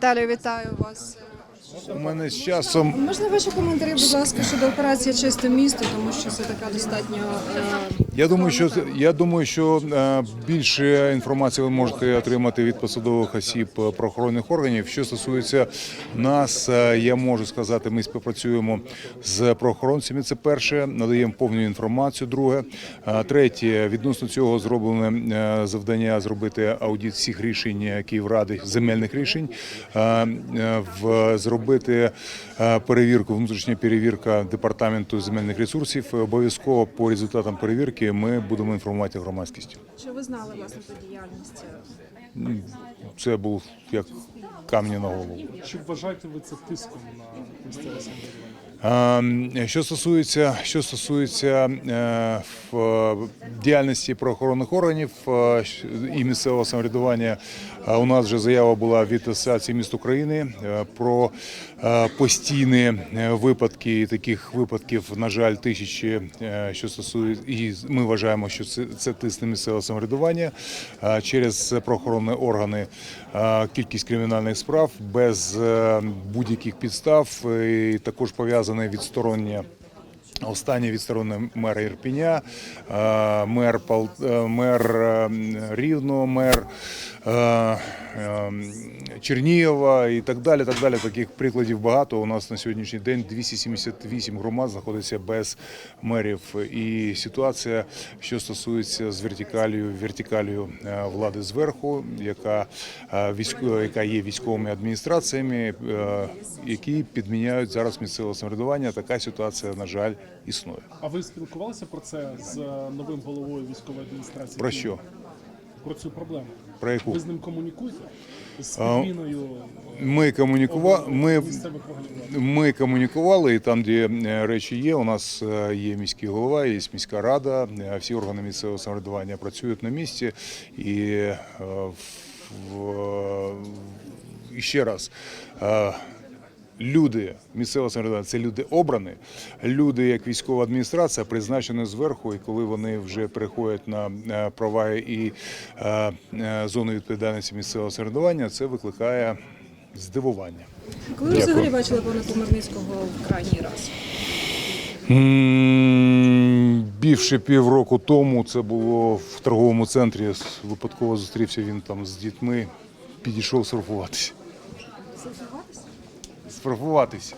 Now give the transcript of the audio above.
Віталію, вітаю вас. У мене з часом Можна ваші коментарі, будь ласка, щодо операції Чисте місто, тому що це така достатньо. е, я думаю, що я думаю, що е, більше інформації ви можете отримати від посадових осіб е, правоохоронних органів. Що стосується нас, я можу сказати, ми співпрацюємо з правоохоронцями. Це перше, надаємо повну інформацію. Друге, третє, відносно цього зроблене завдання зробити аудит всіх рішень Київради, земельних рішень, в зробити е, перевірку, внутрішня перевірка департаменту земельних ресурсів. Обов'язково по результатам перевірки ми будемо інформувати громадськість. Чи ви знали власне про діяльність? Це був як камні на голову. Чи вважаєте ви це тиском на місцеве самоврядування? Е, Що стосується, що стосується е, діяльності правоохоронних органів е, і місцевого самоврядування, е, у нас вже заява була від Асоціації міст України про постійні випадки. Таких випадків, на жаль, тисячі, що стосується, і ми вважаємо, що це, це тисне місцеве самоврядування через правоохоронні органи. Кількість кримінальних справ без будь-яких підстав і також пов'язане відсторонення. Останнє відсторонення мер Ірпіня, е, мер Пал- е, мер е, Рівного, мер Чернігова і так далі. Так далі. Таких прикладів багато. У нас на сьогоднішній день 278 громад знаходиться без мерів. І ситуація, що стосується з вертикалію, вертикалію е, влади зверху, яка е, військо, яка є військовими адміністраціями, е, які підміняють зараз місцеве самоврядування. Така ситуація, на жаль, існує. А ви спілкувалися про це з е, новим головою військової адміністрації? Про що? Про цю проблему. Про яку? Ви з ним комунікуєте? З підміною Ми комунікували. Ми? Ми комунікували і там, де е, речі є. У нас е, є міський голова, є міська рада. е, Всі органи місцевого самоврядування працюють на місці. І, в- в- і ще раз. Люди місцевого самоврядування це люди обрані, люди як військова адміністрація призначені зверху, і коли вони вже переходять на е, права і е, е, зону відповідальності місцевого самоврядування, це викликає здивування. Коли ви взагалі бачили пана Комарницького в крайній раз? Більше півроку тому це було в торговому центрі. Випадково зустрівся він там з дітьми, підійшов сфотографуватися. Сфотографуватися.